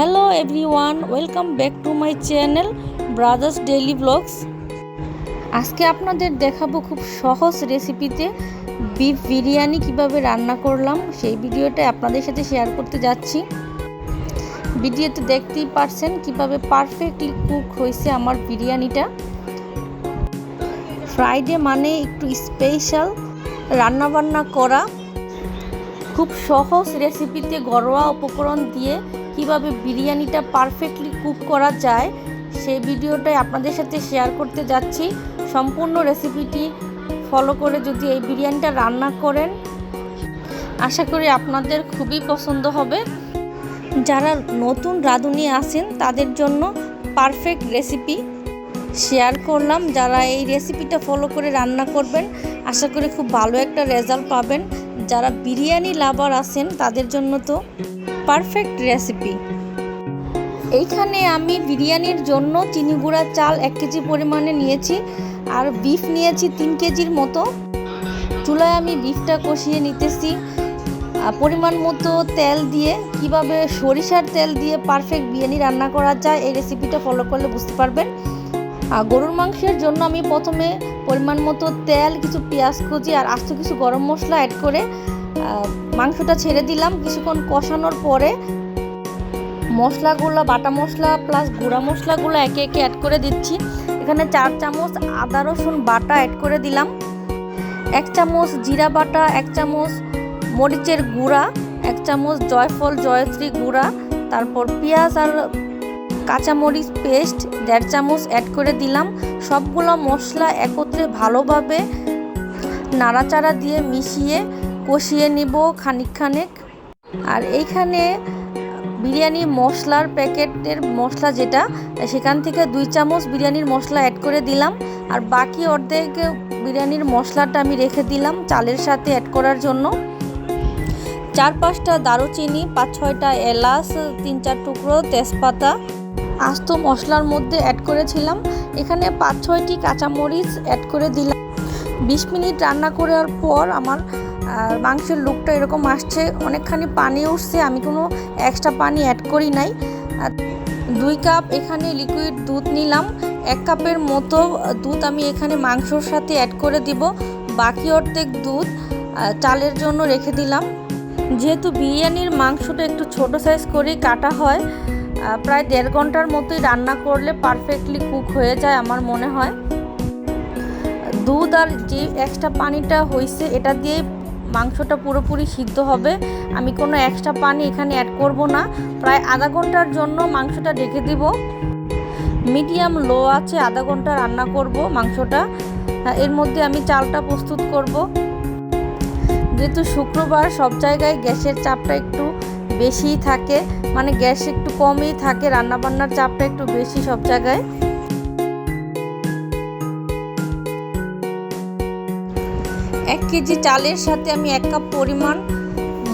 Hello everyone welcome back to my channel brothers daily blogs আজকে আপনাদের দেখাবো খুব সহজ রেসিপিতে বিফ বিরিয়ানি কীভাবে রান্না করলাম। সেই ভিডিওটা আপনাদের সাথে শেয়ার করতে যাচ্ছি। ভিডিওতে দেখতেই পারছেন কীভাবে পারফেক্টলি কুক হয়েছে আমার বিরিয়ানিটা। ফ্রাইডে মানে একটু স্পেশাল রান্নাবান্না করা। খুব সহজ রেসিপিতে ঘরোয়া উপকরণ দিয়ে কীভাবে বিরিয়ানিটা পারফেক্টলি কুক করা যায়, সেই ভিডিওটাই আপনাদের সাথে শেয়ার করতে যাচ্ছি। সম্পূর্ণ রেসিপিটি ফলো করে যদি এই বিরিয়ানিটা রান্না করেন, আশা করি আপনাদের খুবই পছন্দ হবে। যারা নতুন রাঁধুনি আছেন, তাদের জন্য পারফেক্ট রেসিপি শেয়ার করলাম। যারা এই রেসিপিটা ফলো করে রান্না করবেন, আশা করি খুব ভালো একটা রেজাল্ট পাবেন। যারা বিরিয়ানি লাভার আছেন, তাদের জন্য তো পারফেক্ট রেসিপি। এইখানে আমি বিরিয়ানির জন্য চিনি গুঁড়া, চাল এক কেজি পরিমাণে নিয়েছি আর বিফ নিয়েছি তিন কেজির মতো। চুলায় আমি বিফটা কষিয়ে নিতেছি। পরিমাণ মতো তেল দিয়ে, কীভাবে সরিষার তেল দিয়ে পারফেক্ট বিরিয়ানি রান্না করা যায় এই রেসিপিটা ফলো করলে বুঝতে পারবেন। আর গরুর মাংসের জন্য আমি প্রথমে পরিমাণ মতো তেল, কিছু পেঁয়াজ কুচি আর আস্ত কিছু গরম মশলা অ্যাড করে মাংসটা ছেড়ে দিলাম। কিছুক্ষণ কষানোর পরে মশলাগুলো, বাটা মশলা প্লাস গুঁড়া মশলাগুলো একে একে অ্যাড করে দিচ্ছি। এখানে চার চামচ আদা, রসুন বাটা অ্যাড করে দিলাম। এক চামচ জিরা বাটা, এক চামচ মরিচের গুঁড়া, এক চামচ জয়ফল জয়শ্রী গুঁড়া, তারপর পেঁয়াজ আর কাঁচামরিচ পেস্ট দেড় চামচ অ্যাড করে দিলাম। সবগুলো মশলা একত্রে ভালোভাবে নাড়াচাড়া দিয়ে মিশিয়ে কষিয়ে নিব খানিক খানেক। আর এইখানে বিরিয়ানি মশলার প্যাকেটের মশলা যেটা, সেখান থেকে দুই চামচ বিরিয়ানির মশলা অ্যাড করে দিলাম। আর বাকি অর্ধেক বিরিয়ানির মশলাটা আমি রেখে দিলাম চালের সাথে অ্যাড করার জন্য। চার পাঁচটা দারুচিনি, পাঁচ ছয়টা এলাচ, তিন চার টুকরো তেজপাতা আস্ত মশলার মধ্যে অ্যাড করেছিলাম। এখানে পাঁচ ছয়টি কাঁচামরিচ অ্যাড করে দিলাম। বিশ মিনিট রান্না করার পর আমার মাংসের লুকটা এরকম আসছে, অনেকখানি পানি উঠছে, আমি কোনো এক্সট্রা পানি অ্যাড করি নাই। দুই কাপ এখানে লিকুইড দুধ নিলাম, এক কাপের মতো দুধ আমি এখানে মাংসর সাথে অ্যাড করে দিব, বাকি অর্ধেক দুধ চালের জন্য রেখে দিলাম। যেহেতু বিরিয়ানির মাংসটা একটু ছোট সাইজ করেই কাটা হয় প্রায় দেড় ঘণ্টার মতোই রান্না করলে পারফেক্টলি কুক হয়ে যায় আমার মনে হয়। দুধ আর যে এক্সট্রা পানিটা হয়েছে এটা দিয়ে মাংসটা পুরোপুরি সিদ্ধ হবে। আমি কোনো এক্সট্রা পানি এখানে অ্যাড করব না। প্রায় আধা ঘণ্টার জন্য মাংসটা রেখে দিব। মিডিয়াম লো আছে, আধা ঘণ্টা রান্না করব মাংসটা। এর মধ্যে আমি চালটা প্রস্তুত করব। যেহেতু শুক্রবার সব জায়গায় গ্যাসের চাপটা একটু বেশিই থাকে মানে গ্যাস একটু কমই থাকে, রান্নাবান্নার চাপটা একটু বেশি সব জায়গায়। কেজি চালের সাথে আমি এক কাপ পরিমাণ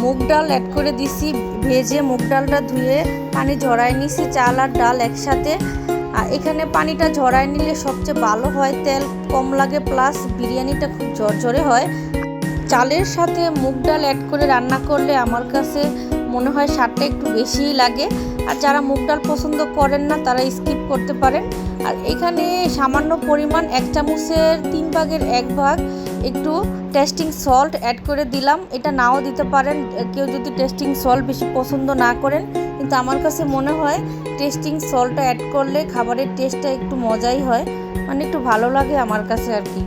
মুগ ডাল অ্যাড করে দিছি। ভেজে মুগ ডালটা ধুয়ে পানি ঝরাই নিছি, চাল আর ডাল একসাথে। আর এখানে পানিটা ঝরাই নিলে সবচেয়ে ভালো হয়, তেল কম লাগে প্লাস বিরিয়ানিটা খুব ঝরঝরে হয়। চালের সাথে মুগ ডাল অ্যাড করে রান্না করলে আমার কাছে মনে হয় স্বাদটা একটু বেশিই লাগে। আর যারা মুগ ডাল পছন্দ করেন না, তারা স্কিপ করতে পারেন। আর এখানে সামান্য পরিমাণ এক চামচের তিন ভাগের এক ভাগ একটু টেস্টিং সল্ট অ্যাড করে দিলাম। এটা নাও দিতে পারেন, কেউ যদি টেস্টিং সল্ট বেশি পছন্দ না করেন, কিন্তু আমার কাছে মনে হয় টেস্টিং সল্টটা অ্যাড করলে খাবারের টেস্টটা একটু মজাই হয় মানে একটু ভালো লাগে আমার কাছে আর কি।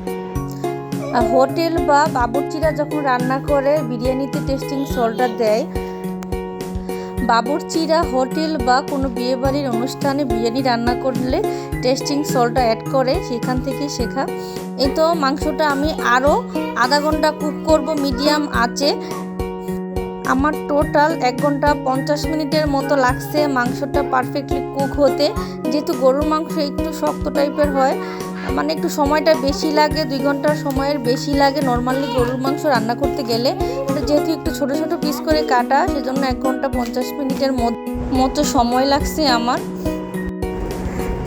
হোটেল বা বাবুর্চিরা যখন রান্না করে, বিরিয়ানিতে টেস্টিং সল্টটা দেয় বাবুরচিরা হোটেল বা কোনো বিয়েবাড়ির অনুষ্ঠানে বিরিয়ানি রান্না করলে টেস্টিং সল্টটা অ্যাড করে সেখান থেকে শেখা। এই তো মাংসটা আমি আরও আধা ঘণ্টা কুক করব মিডিয়াম আছে আমার টোটাল এক ঘণ্টা পঞ্চাশ মিনিটের মতো লাগছে মাংসটা পারফেক্টলি কুক হতে। যেহেতু গরুর মাংস একটু শক্ত টাইপের হয় মানে একটু সময়টা বেশি লাগে, দুই ঘণ্টার সময়ের বেশি লাগে নর্মালি গরুর মাংস রান্না করতে গেলে। যেহেতু একটু ছোট ছোট পিস করে কাটা, সেজন্য এক ঘণ্টা পঞ্চাশ মিনিটের মতো সময় লাগছে আমার।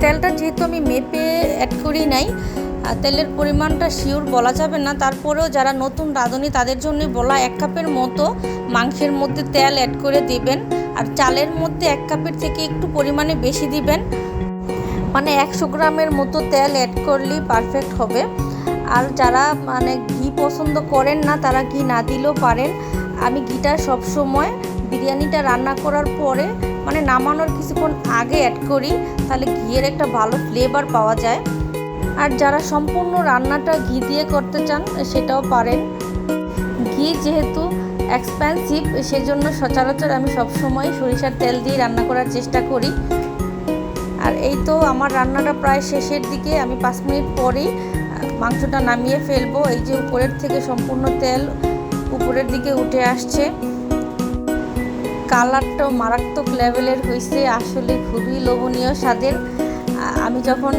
তেলটা যেহেতু আমি মেপে অ্যাড করি নাই তেলের পরিমাণটা শিওর বলা যাবে না। তারপরেও যারা নতুন রাঁধুনি, তাদের জন্য বলা এক কাপের মতো মাংসের মধ্যে তেল অ্যাড করে দিবেন। আর চালের মধ্যে এক কাপের থেকে একটু পরিমাণে বেশি দিবেন। মানে একশো গ্রামের মতো তেল অ্যাড করলেই পারফেক্ট হবে। আর যারা মানে ঘি পছন্দ করেন না, তারা ঘি না দিলেও পারেন। আমি ঘিটা সবসময় বিরিয়ানিটা রান্না করার পরে মানে নামানোর কিছুক্ষণ আগে অ্যাড করি, তাহলে ঘিয়ের একটা ভালো ফ্লেভার পাওয়া যায়। আর যারা সম্পূর্ণ রান্নাটা ঘি দিয়ে করতে চান, সেটাও পারেন। ঘি যেহেতু এক্সপেন্সিভ সেজন্য সচরাচর আমি সবসময় সরিষার তেল দিয়ে রান্না করার চেষ্টা করি। আর এই তো আমার রান্নাটা প্রায় শেষের দিকে, আমি পাঁচ মিনিট পরেই মাংসটা নামিয়ে ফেলব। এই যে উপরের থেকে সম্পূর্ণ তেল উপরের দিকে উঠে আসছে। কালারটাও মারাত্মক লেভেলের হয়েছে আসলে খুবই লোভনীয় স্বাদের। আমি যখন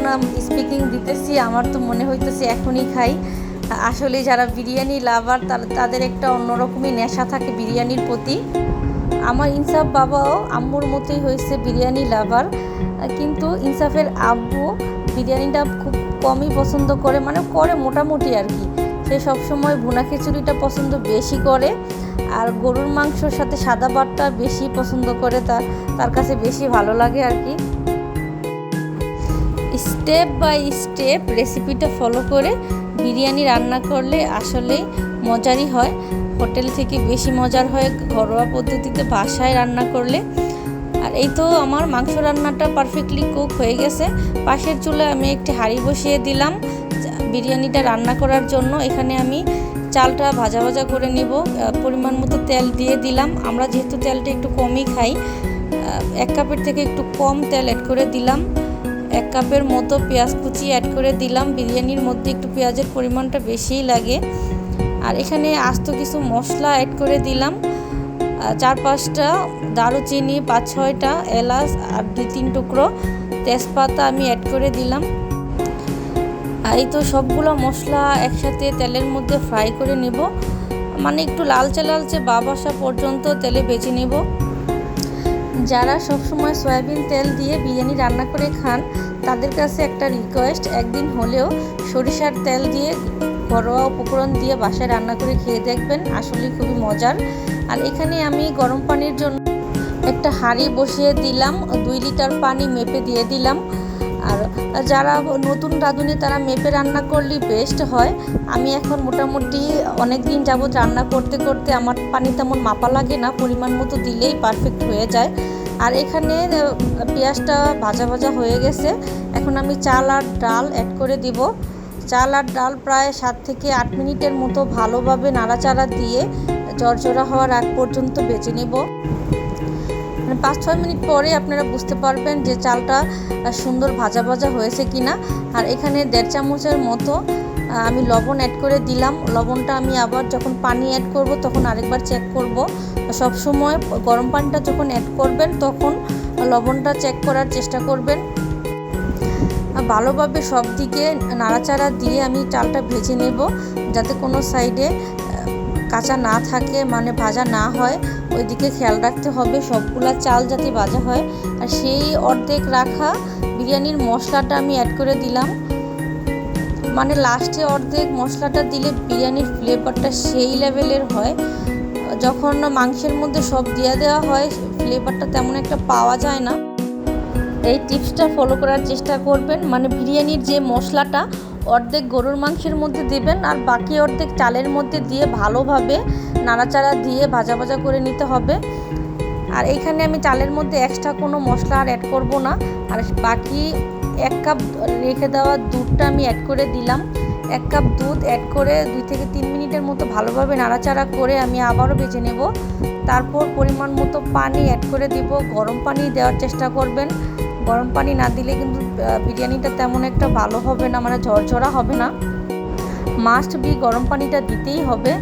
স্পিকিং দিতেছি, আমার তো মনে হইতেছে এখনই খাই। আসলে যারা বিরিয়ানি লাভার তাদের একটা অন্যরকমই নেশা থাকে বিরিয়ানির প্রতি। আমার ইনসাফ বাবাও আম্মুর মতোই হয়েছে বিরিয়ানি লাভার। কিন্তু ইনসাফের আব্বু বিরিয়ানিটা খুব কমই পছন্দ করে মানে করে মোটামুটি আর কি। সে সবসময় ভুনা খিচুড়িটা পছন্দ বেশি করে, আর গরুর মাংসর সাথে সাদা বাটটা বেশি পছন্দ করে তার তার কাছে বেশি ভালো লাগে আর কি। স্টেপ বাই স্টেপ রেসিপিটা ফলো করে বিরিয়ানি রান্না করলে আসলে মজারই হয়। হোটেল থেকে বেশি মজার হয়, ঘরোয়া পদ্ধতিতে বাসায় রান্না করলে। আর এই তো আমার মাংস রান্নাটা পারফেক্টলি কুক হয়ে গেছে। পাশের চুলে আমি একটি হাঁড়ি বসিয়ে দিলাম। বিরিয়ানিটা রান্না করার জন্য এখানে আমি চালটা ভাজা ভাজা করে নিব। পরিমাণ মতো তেল দিয়ে দিলাম। আমরা যেহেতু তেলটা একটু কমই খাই এক কাপের থেকে একটু কম তেল অ্যাড করে দিলাম। এক কাপের মতো পেঁয়াজ কুচি অ্যাড করে দিলাম। বিরিয়ানির মধ্যে একটু পেঁয়াজের পরিমাণটা বেশিই লাগে। আর এখানে আস্ত কিছু মশলা অ্যাড করে দিলাম। চার পাঁচটা দারুচিনি, পাঁচ ছয়টা এলাচ আর দুই তিন টুকরো তেজপাতা আমি অ্যাড করে দিলাম। এই তো সবগুলো মশলা একসাথে তেলের মধ্যে ফ্রাই করে নেব। মানে একটু লালচে লালচে বাব আসা পর্যন্ত তেলে বেজে নেব। যারা সবসময় সয়াবিন তেল দিয়ে বিরিয়ানি রান্না করে খান, তাদের কাছে একটা রিকোয়েস্ট একদিন হলেও সরিষার তেল দিয়ে ঘরোয়া উপকরণ দিয়ে বাসায় রান্না করে খেয়ে দেখবেন আসলে খুবই মজার। আর এখানে আমি গরম পানির জন্য একটা হাঁড়ি বসিয়ে দিলাম, দুই লিটার পানি মেপে দিয়ে দিলাম। আর যারা নতুন রাঁধুনি তারা মেপে রান্না করলেই বেস্ট হয়। আমি এখন মোটামুটি অনেক দিন যাবৎ রান্না করতে করতে আমার পানি তেমন মাপা লাগে না, পরিমাণ মতো দিলেই পারফেক্ট হয়ে যায়। আর এখানে পেঁয়াজটা ভাজা ভাজা হয়ে গেছে। এখন আমি চাল আর ডাল অ্যাড করে দিব। চাল আর ডাল প্রায় সাত থেকে আট মিনিটের মতো ভালোভাবে নাড়াচাড়া দিয়ে জর্জরা হওয়ার আগ পর্যন্ত বেছে নেব। মানে পাঁচ ছয় মিনিট পরে আপনারা বুঝতে পারবেন যে চালটা সুন্দর ভাজা ভাজা হয়েছে কিনা। আর এখানে দেড় চামচের মতো আমি লবণ অ্যাড করে দিলাম। লবণটা আমি আবার যখন পানি অ্যাড করব, তখন আরেকবার চেক করব। সব সময় গরম পানিটা যখন অ্যাড করবেন, তখন লবণটা চেক করার চেষ্টা করবেন। ভালোভাবে সব দিকে নাড়াচাড়া দিয়ে আমি চালটা ভেজে নেব, যাতে কোনো সাইডে কাঁচা না থাকে মানে ভাজা না হয়। ওই দিকে খেয়াল রাখতে হবে সবগুলা চাল যাতে ভাজা হয়। আর সেই অর্ধেক রাখা বিরিয়ানির মশলাটা আমি অ্যাড করে দিলাম। মানে লাস্টে অর্ধেক মশলাটা দিলে বিরিয়ানির ফ্লেভারটা সেই লেভেলের হয়। যখন মাংসের মধ্যে সব দিয়ে দেওয়া হয় ফ্লেভারটা তেমন একটা পাওয়া যায় না। এই টিপসটা ফলো করার চেষ্টা করবেন। মানে বিরিয়ানির যে মশলাটা, অর্ধেক গরুর মাংসের মধ্যে দেবেন আর বাকি অর্ধেক চালের মধ্যে দিয়ে ভালোভাবে নাড়াচাড়া দিয়ে ভাজা ভাজা করে নিতে হবে। আর এইখানে আমি চালের মধ্যে এক্সট্রা কোনো মশলা আর অ্যাড করব না। আর বাকি এক কাপ রেখে দেওয়া দুধটা আমি অ্যাড করে দিলাম। এক কাপ দুধ অ্যাড করে দুই থেকে তিন মিনিটের মতো ভালোভাবে নাড়াচাড়া করে আমি আবারও বেজে নেব। তারপর পরিমাণ মতো পানি অ্যাড করে দিব। গরম পানি দেওয়ার চেষ্টা করবেন। গরম পানি না দিলে কিন্তু বিরিয়ানিটা তেমন একটা ভালো হবে না মানে ঝরঝরা হবে না। মাস্ট বি গরম পানিটা দিতেই হবে।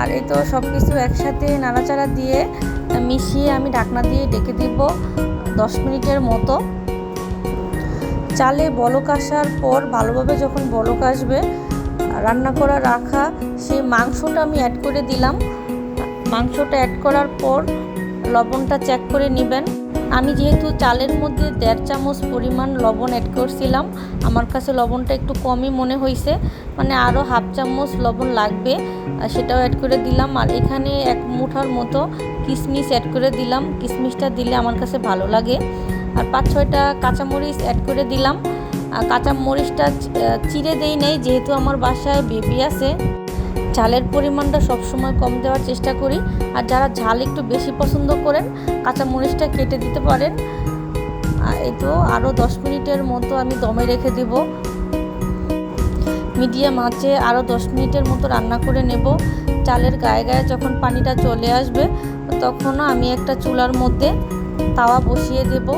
আর এই তো সব কিছু একসাথে নাড়াচাড়া দিয়ে, মিশিয়ে আমি ঢাকনা দিয়ে ডেকে দিব দশ মিনিটের মতো। চালে বলক আসার পর ভালোভাবে যখন বলক আসবে, রান্না করা রাখা, সেই মাংসটা আমি অ্যাড করে দিলাম। মাংসটা অ্যাড করার পর লবণটা চেক করে নেবেন। আমি যেহেতু চালের মধ্যে দেড় চামচ পরিমাণ লবণ অ্যাড করছিলাম, আমার কাছে লবণটা একটু কমই মনে হয়েছে মানে আরও হাফ চামচ লবণ লাগবে সেটাও অ্যাড করে দিলাম। আর এখানে এক মুঠার মতো কিশমিশ অ্যাড করে দিলাম। কিশমিশটা দিলে আমার কাছে ভালো লাগে। আর পাঁচ ছয়টা কাঁচামরিচ অ্যাড করে দিলাম। কাঁচামরিচটা চিড়ে দেই নেই, যেহেতু আমার বাসায় বেবি আছে। ঝালের পরিমাণটা সবসময় কম দেওয়ার চেষ্টা করি। আর যারা ঝাল একটু বেশি পছন্দ করেন, কাঁচামরিচটা কেটে দিতে পারেন। এই তো আরও দশ মিনিটের মতো আমি দমে রেখে দেব। মিডিয়াম আঁচে আরও দশ মিনিটের মতো রান্না করে নেব। চালের গায়ে গায়ে যখন পানিটা চলে আসবে, তখনও আমি একটা চুলার মধ্যে তাওয়া বসিয়ে দেব।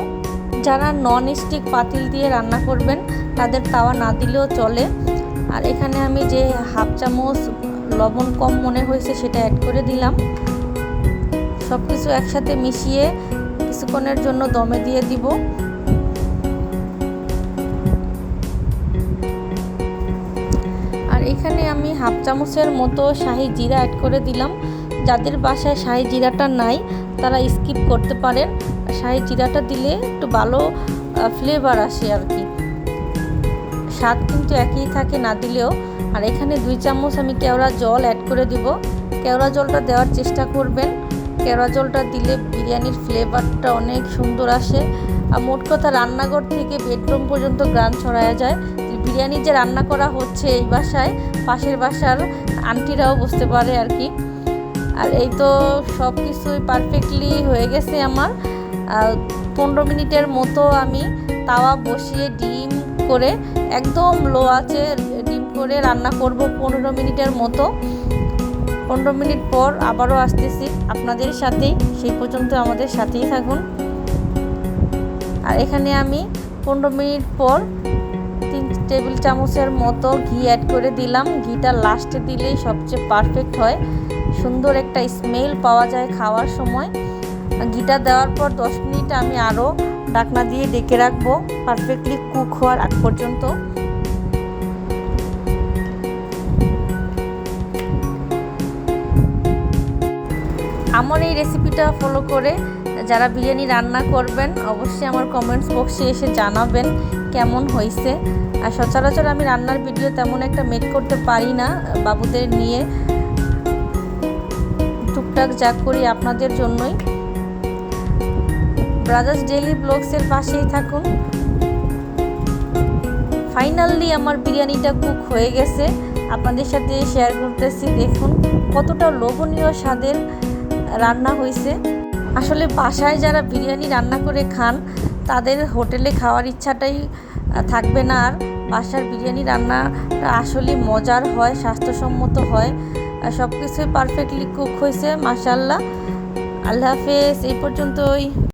যারা নন স্টিক পাতিল দিয়ে রান্না করবেন, তাদের তাওয়া না দিলেও চলে। আর এখানে আমি যে হাফ চামচ লবণ কম মনে হয়েছে সেটা অ্যাড করে দিলাম। সব কিছু একসাথে মিশিয়ে কিছুক্ষণের জন্য দমে দিয়ে দিব। আর এখানে আমি হাফ চামচের মতো শাহি জিরা অ্যাড করে দিলাম। যাদের বাসায় শাহি জিরাটা নাই, তারা স্কিপ করতে পারেন। শাহি জিরাটা দিলে একটু ভালো ফ্লেভার আসে আর কি। স্বাদ কিন্তু একই থাকে না দিলেও। আর এখানে দুই চামচ আমি কেওড়া জল অ্যাড করে দিব। কেওড়া জলটা দেওয়ার চেষ্টা করবেন। কেওড়া জলটা দিলে বিরিয়ানির ফ্লেভারটা অনেক সুন্দর আসে। আর মোট কথা রান্নাঘর থেকে বেডরুম পর্যন্ত গ্রান ছড়ায় যায়। বিরিয়ানি যে রান্না করা হচ্ছে এই বাসায়, পাশের বাসার আন্টিরাও বুঝতে পারে আর কি। আর এই তো সব কিছুই পারফেক্টলি হয়ে গেছে আমার। পনেরো মিনিটের মতো আমি তাওয়া বসিয়ে ডিম করে একদম লো আছে করে রান্না করব পনেরো মিনিটের মতো। পনেরো মিনিট পর আবারও আসতেছি আপনাদের সাথেই সেই পর্যন্ত আমাদের সাথেই থাকুন। আর এখানে আমি পনেরো মিনিট পর তিন টেবিল চামচের মতো ঘি অ্যাড করে দিলাম। ঘিটা লাস্টে দিলেই সবচেয়ে পারফেক্ট হয়। সুন্দর একটা স্মেল পাওয়া যায় খাওয়ার সময়। ঘিটা দেওয়ার পর দশ মিনিট আমি আরও ডাকনা দিয়ে ডেকে রাখব। পারফেক্টলি কুক হওয়ার আগ পর্যন্ত। আমার এই রেসিপিটা ফলো করে যারা বিরিয়ানি রান্না করবেন, অবশ্যই আমার কমেন্টস বক্সে এসে জানাবেন কেমন হয়েছে। আর সচরাচর আমি রান্নার ভিডিও তেমন একটা মেক করতে পারি না, বাবুদের নিয়ে। টুকটাক যা করি আপনাদের জন্যই। ব্রাদার্স ডেইলি ব্লগসের পাশেই থাকুন। ফাইনালি আমার বিরিয়ানিটা কুক হয়ে গেছে। আপনাদের সাথে শেয়ার করতেছি, দেখুন কতটা লোভনীয় স্বাদের। রান্না হয়েছে আসলে বাসায় যারা বিরিয়ানি রান্না করে খান, তাদের হোটেলে খাওয়ার ইচ্ছাটাই থাকবে না। আর বাসার বিরিয়ানি রান্না আসলে মজার হয়, স্বাস্থ্যসম্মত হয়। সব কিছুই পারফেক্টলি কুক হয়েছে মাসাল্লাহ আল্লাহ হাফেজ, এই পর্যন্তই।